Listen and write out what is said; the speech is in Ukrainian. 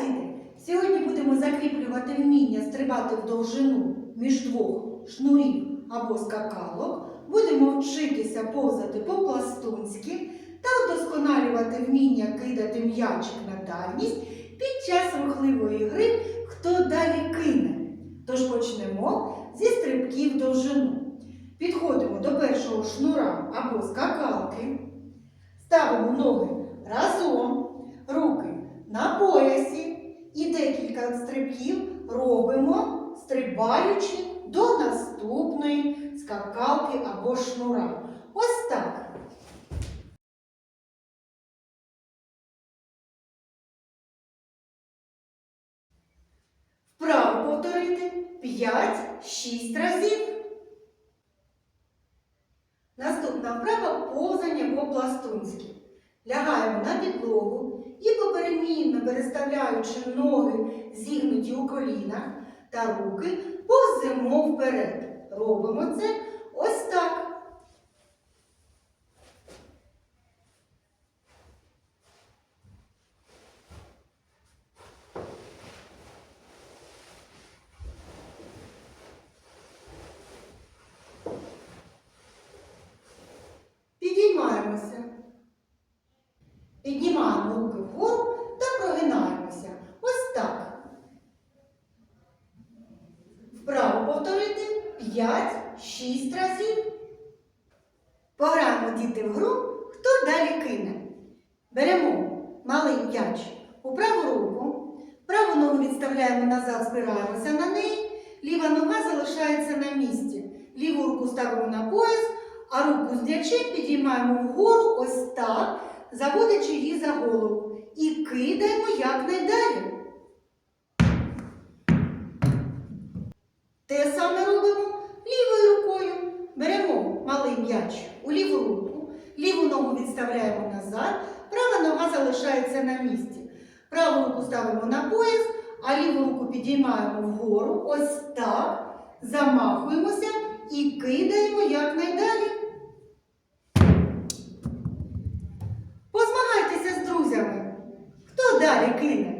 діти! Сьогодні будемо закріплювати вміння стрибати в довжину між двох шнурів або скакалок. Будемо вчитися повзати по-пластунськи та удосконалювати вміння кидати м'ячик на дальність під час рухливої гри Хто далі кине. Тож почнемо зі стрибків довжину. Підходимо до першого шнура або скакалки. Ставимо ноги разом, руки на поясі і декілька стрибків робимо, стрибаючи до наступної скакалки або шнура. Ось так. Вправо повторити 5-6 разів. Наступна вправа повзання по-пластунськи. Лягаємо на підлогу переставляючи ноги зігнуті у колінах та руки, повземо вперед. Робимо це ось так. Підіймаємося. Піднімаємо руки вгору та прогинаємося. Ось так. Вправо повторити 5-6 разів. Пограємо діти в гру, хто далі кине. Беремо малий м'яч у праву руку, праву ногу відставляємо назад, спираємося на неї, ліва нога залишається на місці. Ліву руку ставимо на пояс, а руку з м'ячем підіймаємо вгору ось так, заводячи її за голову. І кидаємо якнайдалі. Те саме робимо лівою рукою. Беремо малий м'яч у ліву руку, ліву ногу відставляємо назад, права нога залишається на місці. Праву руку ставимо на пояс, а ліву руку підіймаємо вгору. Ось так. Замахуємося і кидаємо якнайдалі. Позмагайтеся з друзями. Хто далі кине?